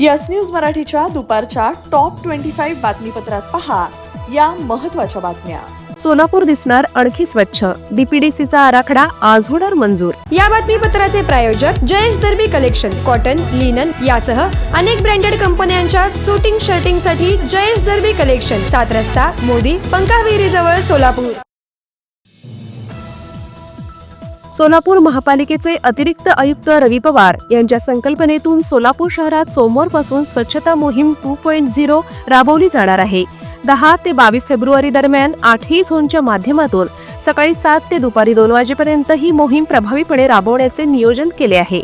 Yes news मराठीच्या दुपारच्या top twenty five बातमीपत्रात पहा या महत्त्वाच्या बातम्या. सोलापूर दिसणार आणखी स्वच्छ. डीपीडीसीचा आराखडा आज होणार मंजूर. या बातमीपत्राचे प्रायोजक Jayesh Darbi collection cotton linen यासह अनेक ब्रँडेड कंपन्यांच्या सुटिंग शर्टिंगसाठी जयेश दर्बी कलेक्शन सात रस्ता मोदी पंकाविहिरी जवळ सोलापूर. सोलापूर महापालिकेचे अतिरिक्त आयुक्त रवी पवार यांच्या संकल्पनेतून सोलापूर शहरात सोमवारपासून स्वच्छता मोहीम टू पॉईंट झिरो राबवली जाणार आहे. दहा ते बावीस फेब्रुवारी दरम्यान आठही झोनच्या माध्यमातून सकाळी सात ते दुपारी दोन वाजेपर्यंत ही मोहीम प्रभावीपणे राबवण्याचे नियोजन केले आहे.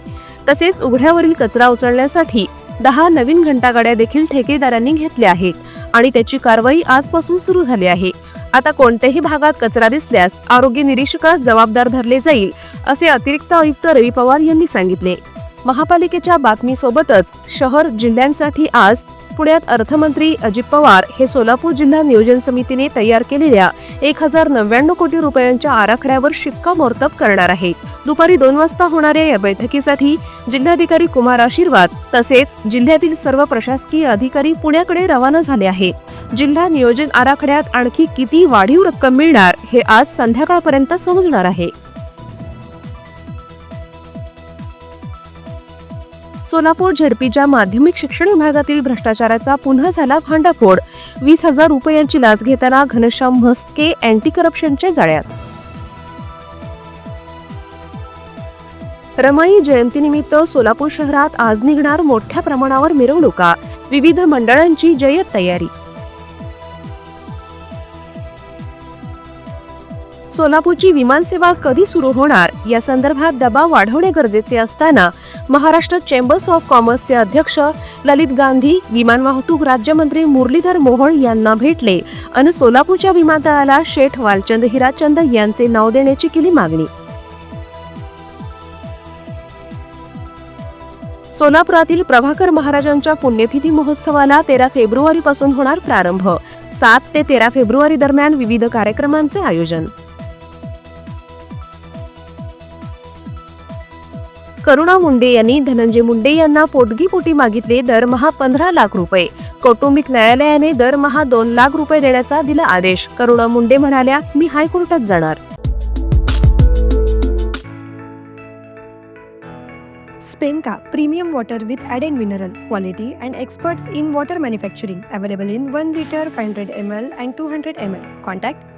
तसेच उघड्यावरील कचरा उचलण्यासाठी दहा नवीन घंटागाड्या देखील ठेकेदारांनी घेतल्या आहेत आणि त्याची कारवाई आजपासून सुरू झाली आहे. आता कोणत्याही भागात कचरा दिसल्यास आरोग्य निरीक्षकास जबाबदार धरले जाईल असे अतिरिक्त आयुक्त रवी पवार यांनी सांगितले. महापालिकेच्या बातमीसोबतच शहर जिल्ह्यांसाठी आज पुण्यात अर्थमंत्री अजित पवार हे सोलापूर जिल्हा नियोजन समितीने तयार केलेल्या एक हजार नव्याण्णव कोटी रुपयांच्या आराखड्यावर शिक्कामोर्तब करणार आहेत दुपारी दोन वाजता होणाऱ्या या बैठकीसाठी जिल्हाधिकारी कुमार आशीर्वाद तसेच जिल्ह्यातील सर्व प्रशासकीय अधिकारी पुण्याकडे रवाना झाले आहेत. जिल्हा नियोजन आराखड्यात आणखी किती वाढीव रक्कम मिळणार हे आज संध्याकाळपर्यंत समजणार आहे. सोलापूर झेडपीच्या माध्यमिक शिक्षण विभागातील भ्रष्टाचाराचा पुन्हा झाला भांडाफोड. वीस हजार रुपयांची लाच घेताना घनश्याम म्हस्के अँटी करप्शनच्या जाळ्यात. रमाई जयंतीनिमित्त सोलापूर शहरात आज निघणार मोठ्या प्रमाणावर मिरवणुका. विविध मंडळांची जय्यत तयारी सोलापूरची विमानसेवा कधी सुरू होणार? या संदर्भात दबाव वाढवणे गरजेचे असताना महाराष्ट्र चेंबर्स ऑफ कॉमर्सचे अध्यक्ष ललित गांधी विमान वाहतूक राज्यमंत्री मुरलीधर मोहोळ यांना भेटले. आणि सोलापूरच्या विमानतळाला शेठ वालचंद हिराचंद यांचे नाव देण्याची केली मागणी. सोलापुरातील प्रभाकर महाराजांच्या पुण्यतिथी महोत्सवाला तेरा फेब्रुवारी पासून होणार प्रारंभ. सात ते तेरा फेब्रुवारी दरम्यान विविध कार्यक्रमांचे आयोजन. करुणा मुंडे यांनी धनंजय मुंडे यांना पोटगीपोटी मागितले दरमहा पंधरा लाख रुपये. कौटुंबिक न्यायालयाने दरमहा दोन लाख रुपये देण्याचा दिला आदेश. करुणा मुंडे म्हणाल्या मी हायकोर्टात जाणार. स्पेनका premium water with ad and mineral quality and experts in water manufacturing available in one litre five hundred M L and two hundred M L. Contact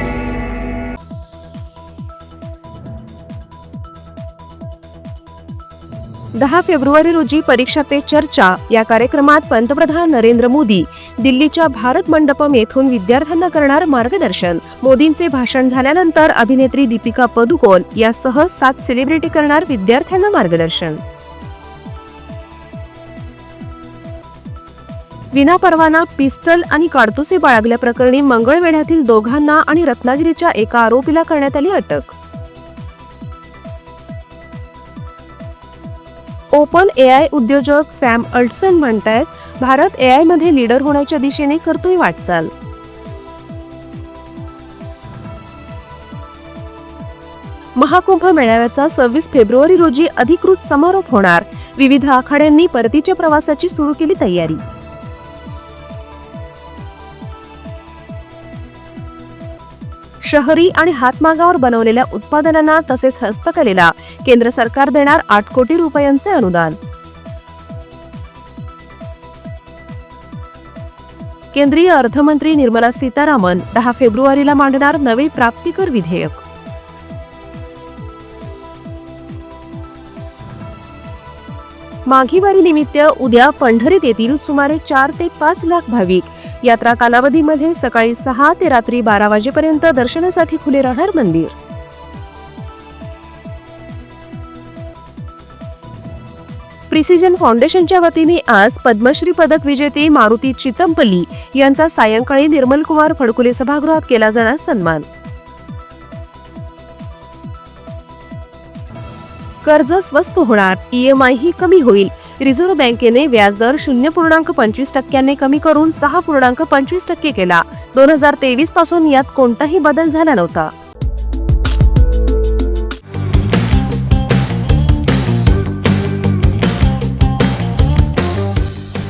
दहा फेब्रुवारी रोजी परीक्षा पे चर्चा. या कार्यक्रमात पंतप्रधान नरेंद्र मोदी दिल्लीच्या भारत मंडपम येथून विद्यार्थ्यांना करणार मार्गदर्शन. मोदींचे भाषण झाल्यानंतर अभिनेत्री दीपिका पदुकोण यासह सात सेलिब्रिटी करणार विद्यार्थ्यांना मार्गदर्शन. विनापरवाना पिस्टल आणि काडतुसे बाळगल्याप्रकरणी मंगळवेढ्यातील दोघांना आणि रत्नागिरीच्या एका आरोपीला करण्यात आली अटक. ओपन ए आय उद्योजक सॅम अल्टसन म्हणतायत भारत ए मध्ये लीडर होण्याच्या दिशेने करतोय वाटचाल. महाकुंभ मेळाव्याचा सव्वीस फेब्रुवारी रोजी अधिकृत समारोप होणार. विविध आखाड्यांनी परतीच्या प्रवासाची सुरू केली तयारी. शहरी आणि हातमागावर बनवलेल्या उत्पादनांना तसेच हस्तकलेला केंद्र सरकार देणार आठ कोटी रुपयांचे अनुदान. केंद्रीय अर्थमंत्री निर्मला सीतारामन दहा फेब्रुवारीला मांडणार नवे प्राप्तिकर विधेयक. माघीवारी निमित्त उद्या पंढरीत येतील सुमारे चार ते पाच लाख भाविक. यात्रा कालावधीमध्ये सकाळी सहा ते रात्री बारा वाजेपर्यंत दर्शनासाठी खुले राहणार मंदिर. प्रिसिजन फाउंडेशनच्या वतीने आज पद्मश्री पदक विजेते मारुती चितंपल्ली यांचा सायंकाळी निर्मलकुमार फडकुले सभागृहात केला जाणार सन्मान. कर्ज स्वस्त होणार. ईएमआय ही कमी होईल. रिझर्व्ह बँकेने व्याजदर शून्य पूर्णांक पंचवीस टक्क्यांनी कमी करून सहा पूर्णांक पंचवीस टक्के केला. दोन हजार तेवीसपासून यात कोणताही बदल झाला नव्हता.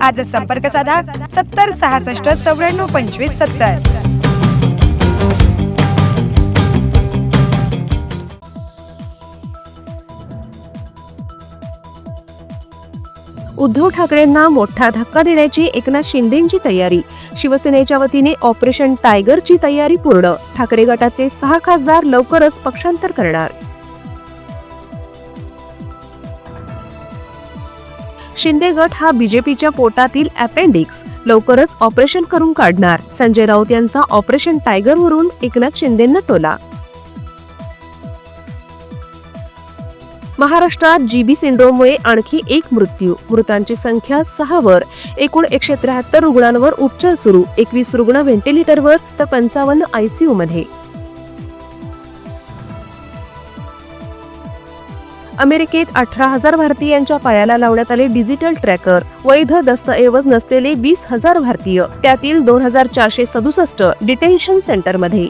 आजच संपर्क साधा सत्तर सहासष्ट चौऱ्याण्णव पंचवीस सत्तर. उद्धव ठाकरेंना मोठा धक्का देण्याची एकनाथ शिंदेची तयारी. शिवसेनेच्या वतीने ऑपरेशन टायगरची तयारी पूर्ण. ठाकरे गटाचे सहा खासदार लवकरच पक्षांतर करणार. शिंदे गट हा बीजेपीच्या पोटातील अपेंडिक्स लवकरच ऑपरेशन करून काढणार. संजय राऊत यांचा ऑपरेशन टायगरवरून एकनाथ शिंदेंना टोला. महाराष्ट्रात जीबी सिंड्रोममुळे आणखी एक मृत्यू. मृतांची संख्या सहावर एकूण एकशे त्र्याहत्तर रुग्णांवर उपचार सुरू. एकवीस रुग्ण व्हेंटिलेटरवर तर पंचावन्न आयसीयू अमेरिकेत अठरा हजार भारतीयांच्या पायाला लावण्यात आले डिजिटल ट्रॅकर. वैध दस्तऐवज नसलेले वीस हजार भारतीय. त्यातील दोन हजार चारशे सदुसष्ट डिटेन्शन सेंटरमध्ये.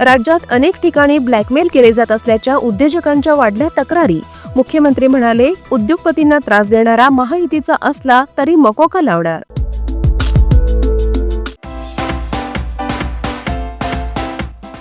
राज्यात अनेक ठिकाणी ब्लॅकमेल केले जात असल्याच्या उद्योजकांच्या वाढल्या तक्रारी. मुख्यमंत्री म्हणाले उद्योगपतींना त्रास देणारा महायुतीचा असला तरी मकोका लावणार.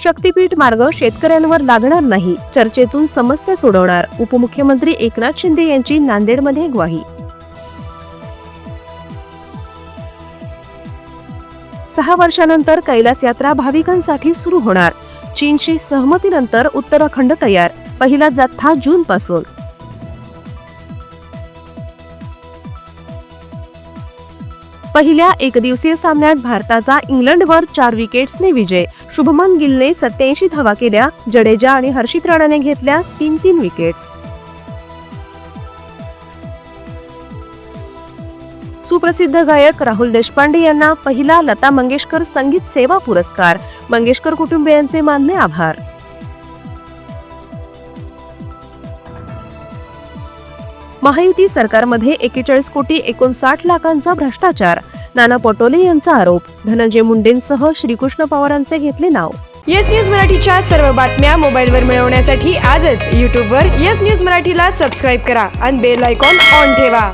शक्तीपीठ मार्ग शेतकऱ्यांवर लागणार नाही चर्चेतून समस्या सोडवणार उपमुख्यमंत्री एकनाथ शिंदे यांची नांदेडमध्ये ग्वाही. सहा वर्षानंतर कैलास यात्रा भाविकांसाठी सुरू होणार. चीनशी सहमतीनंतर उत्तराखंड तयार पहिला जाथा जून पासून पहिल्या एकदिवसीय सामन्यात भारताचा इंग्लंडवर चार विकेट्सने विजय. शुभमन गिलने सत्याऐंशी धावा केल्या जडेजा आणि हर्षित राणाने घेतल्या तीन तीन विकेट्स. सुप्रसिद्ध गायक राहुल देशपांडे यांना पहिला लता मंगेशकर संगीत सेवा पुरस्कार. मंगेशकर कुटुंबियांचे मानले आभार. महायुती सरकारमध्ये एकेचाळीस कोटी एकोणसाठ लाखांचा भ्रष्टाचार. नाना पटोले यांचा आरोप. धनंजय मुंडेंसह श्रीकृष्ण पवारांचे घेतले नाव. येस न्यूज मराठीच्या सर्व बातम्या मोबाईलवर मिळवण्यासाठी आजच यूट्यूबवर येस न्यूज मराठीला सबस्क्राईब करा आणि बेल आयकॉन ऑन ठेवा.